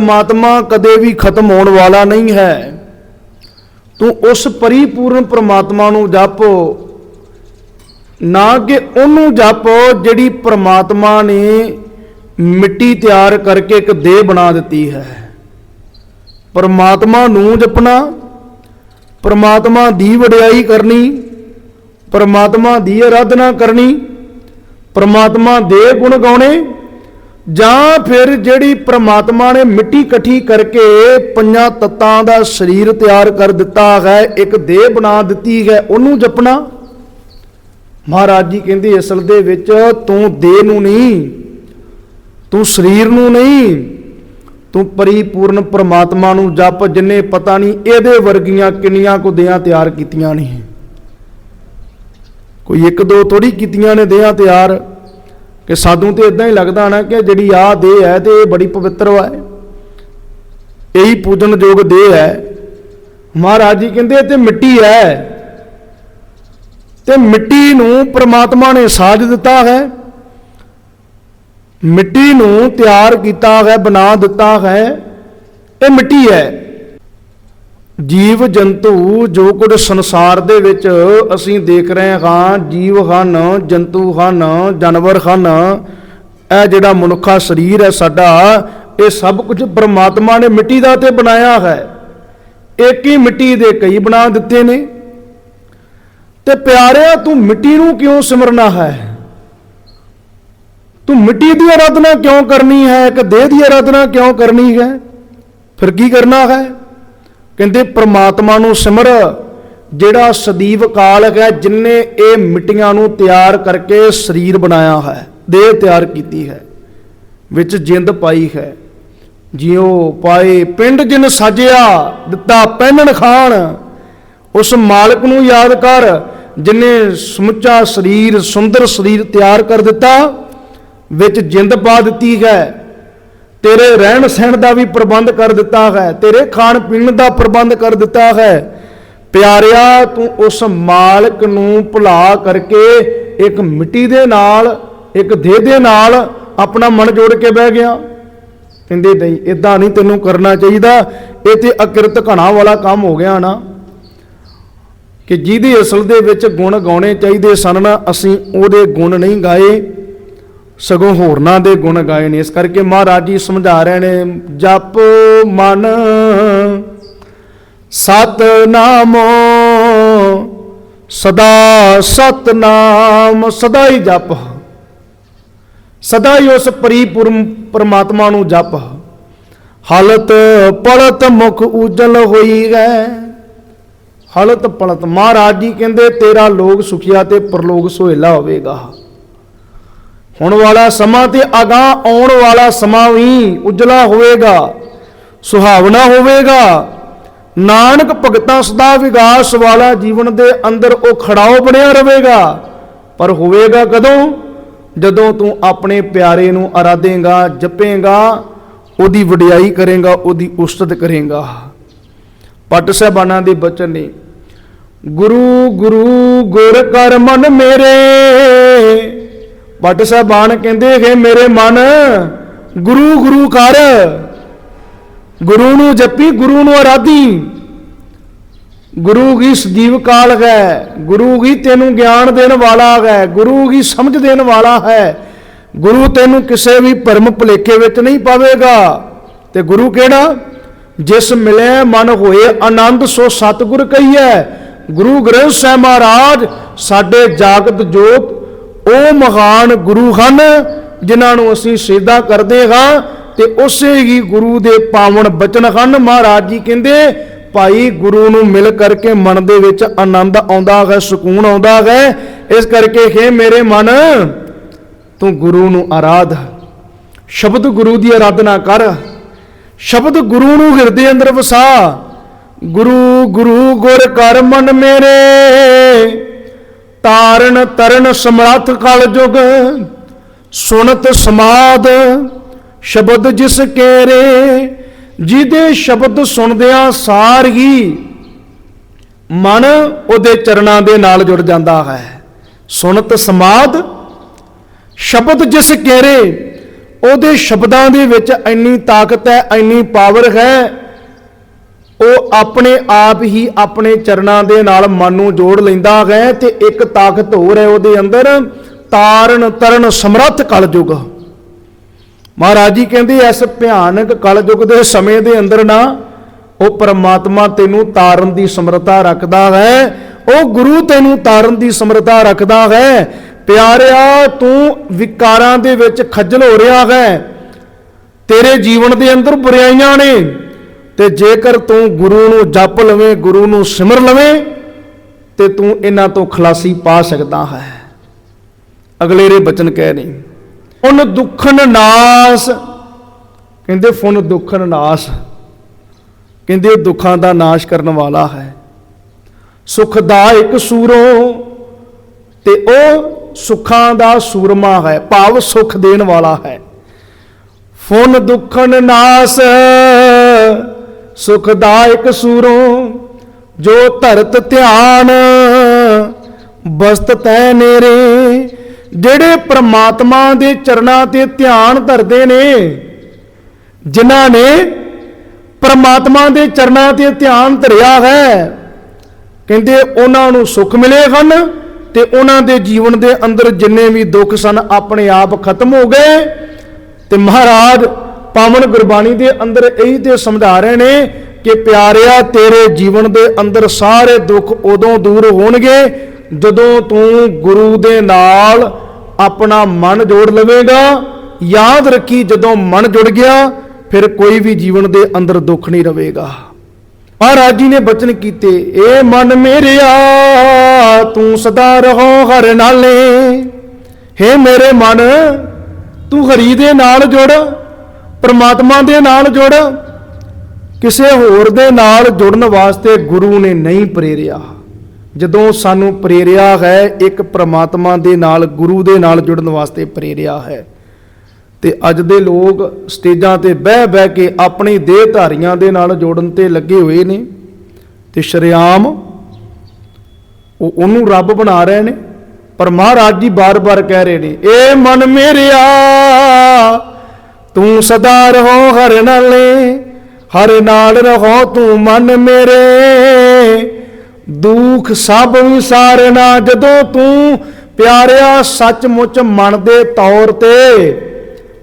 ਪਰਮਾਤਮਾ ਕਦੇ ਵੀ ਖਤਮ ਹੋਣ ਵਾਲਾ ਨਹੀਂ ਹੈ। ਤੂੰ ਉਸ ਪਰਿਪੂਰਨ ਪਰਮਾਤਮਾ ਨੂੰ ਜਪ, ਨਾ ਕਿ ਉਹਨੂੰ ਜਪੋ ਜਿਹੜੀ ਪਰਮਾਤਮਾ ਨੇ ਮਿੱਟੀ ਤਿਆਰ ਕਰਕੇ ਇੱਕ ਦੇਹ ਬਣਾ ਦਿੱਤੀ ਹੈ। ਪਰਮਾਤਮਾ ਨੂੰ ਜਪਣਾ, ਪਰਮਾਤਮਾ ਦੀ ਵਡਿਆਈ ਕਰਨੀ, ਪਰਮਾਤਮਾ ਦੀ ਆਰਾਧਨਾ ਕਰਨੀ, ਪਰਮਾਤਮਾ ਦੇ ਗੁਣ ਗਾਉਣੇ ਜਾਂ ਫਿਰ ਜਿਹੜੀ ਪ੍ਰਮਾਤਮਾ ਨੇ ਮਿੱਟੀ ਇਕੱਠੀ ਕਰਕੇ ਪੰਜਾਂ ਤੱਤਾਂ ਦਾ ਸਰੀਰ ਤਿਆਰ ਕਰ ਦਿੱਤਾ ਹੈ, ਇੱਕ ਦੇਹ ਬਣਾ ਦਿੱਤੀ ਹੈ, ਉਹਨੂੰ ਜਪਣਾ। ਮਹਾਰਾਜ ਜੀ ਕਹਿੰਦੇ, ਅਸਲ ਦੇ ਵਿੱਚ ਤੂੰ ਦੇਹ ਨੂੰ ਨਹੀਂ, ਤੂੰ ਸਰੀਰ ਨੂੰ ਨਹੀਂ, ਤੂੰ ਪਰਿਪੂਰਨ ਪ੍ਰਮਾਤਮਾ ਨੂੰ ਜਪ ਜਿੰਨੇ ਪਤਾ ਨਹੀਂ ਇਹਦੇ ਵਰਗੀਆਂ ਕਿੰਨੀਆਂ ਕੁ ਦੇਹਾਂ ਤਿਆਰ ਕੀਤੀਆਂ ਨਹੀਂ ਕੋਈ ਇੱਕ ਦੋ ਥੋੜੀ ਕੀਤੀਆਂ ਨੇ ਦੇਹਾਂ ਤਿਆਰ। ਕਿ ਸਾਧੂ ਤੇ ਇਦਾਂ ਹੀ ਲੱਗਦਾ ਨਾ ਕਿ ਜਿਹੜੀ ਆ ਦੇਹ ਹੈ ਤੇ ਇਹ ਬੜੀ ਪਵਿੱਤਰ ਵਾ ਇਹੀ ਪੂਜਨਯੋਗ ਦੇਹ ਹੈ। ਮਹਾਰਾਜ ਜੀ ਕਹਿੰਦੇ ਇਹ ਤੇ ਮਿੱਟੀ ਹੈ। ਤੇ ਮਿੱਟੀ ਨੂੰ ਪ੍ਰਮਾਤਮਾ ਨੇ ਸਾਜ ਦਿੱਤਾ ਹੈ। ਮਿੱਟੀ ਨੂੰ ਤਿਆਰ ਕੀਤਾ ਹੈ, ਬਣਾ ਦਿੱਤਾ ਹੈ। ਇਹ ਮਿੱਟੀ ਹੈ। ਜੀਵ ਜੰਤੂ ਜੋ ਕੁਝ ਸੰਸਾਰ ਦੇ ਵਿੱਚ ਅਸੀਂ ਦੇਖ ਰਹੇ ਹਾਂ, ਜੀਵ ਹਨ, ਜੰਤੂ ਹਨ, ਜਾਨਵਰ ਹਨ, ਇਹ ਜਿਹੜਾ ਮਨੁੱਖਾ ਸਰੀਰ ਹੈ ਸਾਡਾ, ਇਹ ਸਭ ਕੁਝ ਪ੍ਰਮਾਤਮਾ ਨੇ ਮਿੱਟੀ ਦਾ ਤੇ ਬਣਾਇਆ ਹੈ। ਇੱਕ ਹੀ ਮਿੱਟੀ ਦੇ ਕਈ ਬਣਾ ਦਿੱਤੇ ਨੇ। ਤੇ ਪਿਆਰਿਆ, ਤੂੰ ਮਿੱਟੀ ਨੂੰ ਕਿਉਂ ਸਿਮਰਨਾ ਹੈ? ਤੂੰ ਮਿੱਟੀ ਦੀ ਆਰਾਧਨਾ ਕਿਉਂ ਕਰਨੀ ਹੈ? ਇੱਕ ਦੇਹ ਦੀ ਆਰਾਧਨਾ ਕਿਉਂ ਕਰਨੀ ਹੈ? ਫਿਰ ਕੀ ਕਰਨਾ ਹੈ? ਕਹਿੰਦੇ ਪ੍ਰਮਾਤਮਾ ਨੂੰ ਸਿਮਰ, ਜਿਹੜਾ ਸਦੀਵ ਕਾਲਕ ਹੈ ਜਿਨਨੇ ਇਹ ਮਿੱਟੀਆਂ ਨੂੰ ਤਿਆਰ ਕਰਕੇ ਸਰੀਰ ਬਣਾਇਆ ਹੈ, ਦੇਹ ਤਿਆਰ ਕੀਤੀ ਹੈ, ਵਿੱਚ ਜਿੰਦ ਪਾਈ ਹੈ। ਜਿਉ ਪਾਏ ਪਿੰਡ ਜਿਨ ਸਾਜਿਆ, ਦਿੱਤਾ ਪਹਿਨਣ ਖਾਨ ਉਸ ਮਾਲਕ ਨੂੰ ਯਾਦ ਕਰ, ਜਿਨੇ ਸਮੁੱਚਾ ਸਰੀਰ, ਸੁੰਦਰ ਸਰੀਰ ਤਿਆਰ ਕਰ ਦਿੱਤਾ, ਵਿੱਚ ਜਿੰਦ ਪਾ ਦਿੱਤੀ ਹੈ। ਤੇਰੇ ਰਹਿਣ ਸਹਿਣ ਦਾ ਵੀ ਪ੍ਰਬੰਧ ਕਰ ਦਿੱਤਾ ਹੈ, ਤੇਰੇ ਖਾਣ ਪੀਣ ਦਾ ਪ੍ਰਬੰਧ ਕਰ ਦਿੱਤਾ ਹੈ। ਪਿਆਰਿਆ, ਤੂੰ ਉਸ ਮਾਲਕ ਨੂੰ ਭੁਲਾ ਕਰਕੇ ਇੱਕ ਮਿੱਟੀ ਦੇ ਨਾਲ, ਇੱਕ ਦੇਹ ਦੇ ਨਾਲ ਆਪਣਾ ਮਨ ਜੋੜ ਕੇ ਬਹਿ ਗਿਆ। ਕਹਿੰਦੇ, ਨਹੀਂ ਇਦਾਂ ਨਹੀਂ ਤੈਨੂੰ ਕਰਨਾ ਚਾਹੀਦਾ। ਇਹ ਤੇ ਅਕਿਰਤ ਘਣਾ ਵਾਲਾ ਕੰਮ ਹੋ ਗਿਆ ਨਾ। ਕਿ ਜਿਹਦੀ ਅਸਲ ਦੇ ਵਿੱਚ ਗੁਣ ਗਾਉਣੇ ਚਾਹੀਦੇ ਸਨ ਨਾ, ਅਸੀਂ ਉਹਦੇ ਗੁਣ ਨਹੀਂ ਗਾਏ। ਸਗੋਂ ਹੋਰਨਾਂ ਦੇ ਗੁਣ ਗਾਏ ਨੇ। ਇਸ ਕਰਕੇ ਮਹਾਰਾਜ ਜੀ ਸਮਝਾ ਰਹੇ ਨੇ, ਜਪ ਮਨ ਸਤਨਾਮੋ, ਸਦਾ ਸਤਨਾਮ, ਸਦਾ ਹੀ ਜਪ। ਸਦਾ ਹੀ ਉਸ ਪਰਿਪੂਰਨ ਪਰਮਾਤਮਾ ਨੂੰ ਜਪ। ਹਲਤ ਪਲਤ ਮੁਖ ਉਜਲ ਹੋਈ ਗਏ ਹਲਤ ਪਲਤ। ਮਹਾਰਾਜ ਜੀ ਕਹਿੰਦੇ, ਤੇਰਾ ਲੋਕ ਸੁਖੀਆ ਤੇ ਪਰਲੋਕ ਸੁਹੇਲਾ ਹੋਵੇਗਾ। ਹੁਣ ਵਾਲਾ ਸਮਾਂ ਤੇ ਅਗਾ ਆਉਣ ਵਾਲਾ ਸਮਾਂ ਵੀ ਉਜਲਾ ਹੋਵੇਗਾ, ਸੁਹਾਵਣਾ ਹੋਵੇਗਾ। ਨਾਨਕ ਭਗਤਾਂ ਸਦਾ ਵਿਗਾਸ ਵਾਲਾ ਜੀਵਨ ਦੇ ਅੰਦਰ ਉਹ ਖੜਾਓ ਬਣਿਆ ਰਹੇਗਾ। ਪਰ ਹੋਵੇਗਾ ਕਦੋਂ? ਜਦੋਂ ਤੂੰ ਆਪਣੇ ਪਿਆਰੇ ਨੂੰ ਅਰਾਧੇਗਾ, ਜਪੇਗਾ, ਉਹਦੀ ਵਡਿਆਈ ਕਰੇਗਾ, ਉਹਦੀ ਉਸਤਤ ਕਰੇਗਾ। ਪੱਟ ਸਾਹਿਬਾਨਾਂ ਦੇ ਬਚਨ ਨੇ, ਗੁਰੂ ਗੁਰੂ, ਗੁਰ ਕਰ ਮਨ ਮੇਰੇ ਭੱਟ ਸਾਹਿਬਾਨ ਕਹਿੰਦੇ ਹੈ ਮੇਰੇ ਮਨ ਗੁਰੂ ਗੁਰੂ ਕਰ ਗੁਰੂ ਨੂੰ ਜਪੀ, ਗੁਰੂ ਨੂੰ ਆਰਾਧੀ। ਗੁਰੂ ਹੀ ਸਦੀਵ ਕਾਲ ਹੈ, ਗੁਰੂ ਹੀ ਤੈਨੂੰ ਗਿਆਨ ਦੇਣ ਵਾਲਾ ਹੈ, ਗੁਰੂ ਹੀ ਸਮਝ ਦੇਣ ਵਾਲਾ ਹੈ। ਗੁਰੂ ਤੈਨੂੰ ਕਿਸੇ ਵੀ ਭਰਮ ਭੁਲੇਖੇ ਵਿੱਚ ਨਹੀਂ ਪਾਵੇਗਾ। ਤੇ ਗੁਰੂ ਕਿਹੜਾ? ਜਿਸ ਮਿਲੇ ਮਨ ਹੋਏ ਆਨੰਦ, ਸੋ ਸਤਿਗੁਰ ਕਹੀਐ। ਗੁਰੂ ਗ੍ਰੰਥ ਸਾਹਿਬ ਮਹਾਰਾਜ, ਸਾਡੇ ਜਾਗਤ ਜੋਤ ਉਹ ਮਹਾਨ ਗੁਰੂ ਹਨ, ਜਿਨ੍ਹਾਂ ਨੂੰ ਅਸੀਂ ਸੇਧਾ ਕਰਦੇ ਹਾਂ ਤੇ ਉਸੇ ਹੀ ਗੁਰੂ ਦੇ ਪਾਵਨ ਬਚਨ ਹਨ। ਮਹਾਰਾਜ ਜੀ ਕਹਿੰਦੇ, ਭਾਈ, ਗੁਰੂ ਨੂੰ ਮਿਲ ਕਰਕੇ ਮਨ ਦੇ ਵਿੱਚ ਆਨੰਦ ਆਉਂਦਾ ਹੈ, ਸਕੂਨ ਆਉਂਦਾ ਹੈ। ਇਸ ਕਰਕੇ ਹੈ ਮੇਰੇ ਮਨ, ਤੂੰ ਗੁਰੂ ਨੂੰ ਆਰਾਧ। ਸ਼ਬਦ ਗੁਰੂ ਦੀ ਆਰਾਧਨਾ ਕਰ। ਸ਼ਬਦ ਗੁਰੂ ਨੂੰ ਹਿਰਦੇ ਅੰਦਰ ਵਸਾ। ਗੁਰੂ ਗੁਰੂ, ਗੁਰ ਕਰ ਮਨ ਮੇਰੇ। ਤਾਰਨ ਤਰਨ ਸਮਰੱਥ ਕਲ ਜੁਗ ਸੁਨਤ ਸਮਾਦ ਸ਼ਬਦ ਜਿਸ ਕੇਰੇ, ਜਿਹਦੇ ਸ਼ਬਦ ਸੁਣਦਿਆਂ ਸਾਰ ਹੀ ਮਨ ਉਹਦੇ ਚਰਨਾਂ ਦੇ ਨਾਲ ਜੁੜ ਜਾਂਦਾ ਹੈ। ਸੁਨਤ ਸਮਾਦ ਸ਼ਬਦ ਜਿਸ ਕੇਰੇ, ਉਹਦੇ ਸ਼ਬਦਾਂ ਦੇ ਵਿੱਚ ਇੰਨੀ ਤਾਕਤ ਹੈ, ਇੰਨੀ ਪਾਵਰ ਹੈ ਉਹ ਆਪਣੇ ਆਪ ਹੀ ਆਪਣੇ ਚਰਨਾਂ ਦੇ ਨਾਲ ਮਨ ਨੂੰ ਜੋੜ ਲੈਂਦਾ ਹੈ ਤੇ ਇੱਕ ਤਾਕਤ ਹੋਰ ਹੈ ਉਹਦੇ ਅੰਦਰ, ਤਾਰਨ ਤਰਨ ਸਮਰੱਥ ਕਲਯੁਗ। ਮਹਾਰਾਜ ਜੀ ਕਹਿੰਦੇ, ਇਸ ਭਿਆਨਕ ਕਲਯੁਗ ਦੇ ਸਮੇਂ ਦੇ ਅੰਦਰ ਨਾ ਉਹ ਪਰਮਾਤਮਾ ਤੈਨੂੰ ਤਾਰਨ ਦੀ ਸਮਰੱਥਾ ਰੱਖਦਾ ਹੈ। ਉਹ ਗੁਰੂ ਤੈਨੂੰ ਤਾਰਨ ਦੀ ਸਮਰੱਥਾ ਰੱਖਦਾ ਹੈ। ਪਿਆਰਿਆ, ਤੂੰ ਵਿਕਾਰਾਂ ਦੇ ਵਿੱਚ ਖੱਜਲ ਹੋ ਰਿਹਾ ਹੈ। ਤੇਰੇ ਜੀਵਨ ਦੇ ਅੰਦਰ ਬੁਰਾਈਆਂ ਨੇ। ਤੇ ਜੇਕਰ ਤੂੰ ਗੁਰੂ ਨੂੰ ਜਪ ਲਵੇਂ, ਗੁਰੂ ਨੂੰ ਸਿਮਰ ਲਵੇਂ, ਤੇ ਤੂੰ ਇਹਨਾਂ ਤੋਂ ਖਲਾਸੀ ਪਾ ਸਕਦਾ ਹੈ। ਅਗਲੇਰੇ ਬਚਨ ਕਹਿ ਨਹੀਂ ਉਨ ਦੁੱਖਨ ਨਾਸ, ਕਹਿੰਦੇ ਫੁਨ ਦੁੱਖਨ ਨਾਸ, ਕਹਿੰਦੇ ਦੁੱਖਾਂ ਦਾ ਨਾਸ਼ ਕਰਨ ਵਾਲਾ ਹੈ। ਸੁਖਦਾਇਕ ਸੂਰੋਂ ਤੇ ਉਹ ਸੁੱਖਾਂ ਦਾ ਸੂਰਮਾ ਹੈ, ਭਾਵ ਸੁਖ ਦੇਣ ਵਾਲਾ ਹੈ। ਫੁਨ ਦੁੱਖਨ ਨਾਸ ਸੁਖਦਾਇਕ ਸੂਰੋਂ, ਜੋ ਧਰਤ ਧਿਆਨ, ਬਸਤ ਤੈ ਨੇਰੇ, ਜਿਹੜੇ ਪ੍ਰਮਾਤਮਾ ਦੇ ਚਰਨਾਂ ਤੇ ਧਿਆਨ ਧਰਦੇ ਨੇ, ਜਿਨ੍ਹਾਂ ਨੇ ਪ੍ਰਮਾਤਮਾ ਦੇ ਚਰਨਾਂ ਤੇ ਧਿਆਨ ਧਰਿਆ ਹੈ, ਕਹਿੰਦੇ ਉਹਨਾਂ ਨੂੰ ਸੁੱਖ ਮਿਲੇ ਹਨ ਤੇ ਉਹਨਾਂ ਦੇ ਜੀਵਨ ਦੇ ਅੰਦਰ ਜਿੰਨੇ ਵੀ ਦੁੱਖ ਸਨ, ਆਪਣੇ ਆਪ ਖਤਮ ਹੋ ਗਏ। ਤੇ ਮਹਾਰਾਜ ਪਾਵਨ ਗੁਰਬਾਣੀ ਦੇ ਅੰਦਰ ਇਹੀ ਤੇ ਸਮਝਾ ਰਹੇ ਨੇ ਕਿ ਪਿਆਰਿਆ, ਤੇਰੇ ਜੀਵਨ ਦੇ ਅੰਦਰ ਸਾਰੇ ਦੁੱਖ ਉਦੋਂ ਦੂਰ ਹੋਣਗੇ ਜਦੋਂ ਤੂੰ ਗੁਰੂ ਦੇ ਨਾਲ ਆਪਣਾ ਮਨ ਜੋੜ ਲਵੇਂਗਾ। ਯਾਦ ਰੱਖੀ ਜਦੋਂ ਮਨ ਜੁੜ ਗਿਆ, ਫਿਰ ਕੋਈ ਵੀ ਜੀਵਨ ਦੇ ਅੰਦਰ ਦੁੱਖ ਨਹੀਂ ਰਹੇਗਾ। ਮਹਾਰਾਜ ਜੀ ਨੇ ਬਚਨ ਕੀਤੇ, ਏ ਮਨ ਮੇਰਿਆ, ਤੂੰ ਸਦਾ ਰਹੋ ਹਰ ਨਾਲੇ। ਹੇ ਮੇਰੇ ਮਨ, ਤੂੰ ਹਰੀ ਦੇ ਨਾਲ ਜੁੜ। ਪਰਮਾਤਮਾ ਦੇ ਨਾਲ ਜੁੜ, ਕਿਸੇ ਹੋਰ ਦੇ ਨਾਲ ਜੁੜਨ ਵਾਸਤੇ ਗੁਰੂ ਨੇ ਨਹੀਂ ਪ੍ਰੇਰਿਆ। ਜਦੋਂ ਸਾਨੂੰ ਪ੍ਰੇਰਿਆ ਹੈ, ਇੱਕ ਪ੍ਰਮਾਤਮਾ ਦੇ ਨਾਲ, ਗੁਰੂ ਦੇ ਨਾਲ ਜੁੜਨ ਵਾਸਤੇ ਪ੍ਰੇਰਿਆ ਹੈ। ਤੇ ਅੱਜ ਦੇ ਲੋਕ ਸਟੇਜਾਂ ਤੇ ਬਹਿ ਬਹਿ ਕੇ ਆਪਣੀ ਦੇਹ ਧਾਰੀਆਂ ਦੇ ਨਾਲ ਜੋੜਨ ਤੇ ਲੱਗੇ ਹੋਏ ਨੇ ਤੇ ਸ਼ਰਿਆਮ ਉਹ ਉਹਨੂੰ ਰੱਬ ਬਣਾ ਰਹੇ ਨੇ। ਪਰ ਮਹਾਰਾਜ ਜੀ ਬਾਰ-ਬਾਰ ਕਹਿ ਰਹੇ ਨੇ, ਏ ਮਨ ਮੇਰਿਆ ਤੂੰ ਸਦਾ ਰਹੋ ਹਰ ਨਾਲੇ, ਹਰ ਨਾਲ ਰਹੋ ਤੂੰ ਮਨ ਮੇਰੇ। ਦੁੱਖ ਸਭ ਵਿਸਾਰਨਾ ਜਦੋਂ ਤੂੰ ਪਿਆਰਿਆ ਸੱਚਮੁੱਚ ਮਨ ਦੇ ਤੌਰ ਤੇ।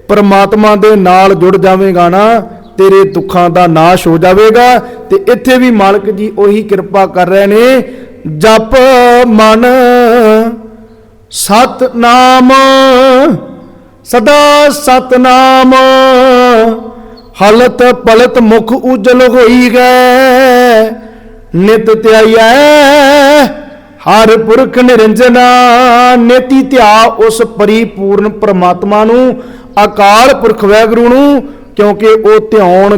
ਪਰਮਾਤਮਾ ਦੇ ਨਾਲ ਜੁੜ ਜਾਵੇਂਗਾ ਨਾ, ਤੇਰੇ ਦੁੱਖਾਂ ਦਾ ਨਾਸ਼ ਹੋ ਜਾਵੇਗਾ। ਤੇ ਇੱਥੇ ਵੀ ਮਾਲਕ ਜੀ ਉਹੀ ਕਿਰਪਾ ਕਰ ਰਹੇ ਨੇ, ਜਪ ਮਨ, ਸਤਨਾਮ। ਸਦਾ ਸਤਨਾਮ। ਹਲਤ ਪਲਤ ਮੁਖ ਉਜਲ ਹੋਈ ਗਏ ਨਿਤ ਧਿਆਈਐ, ਹਰ ਪੁਰਖ ਨਿਰੰਜਨਾ। ਨੇਤੀ ਧਿਆ ਉਸ ਪਰਿਪੂਰਨ ਪ੍ਰਮਾਤਮਾ ਨੂੰ, ਅਕਾਲ ਪੁਰਖ ਵੈਗੁਰੂ ਨੂੰ, ਕਿਉਂਕਿ ਉਹ ਧਿਆਉਣ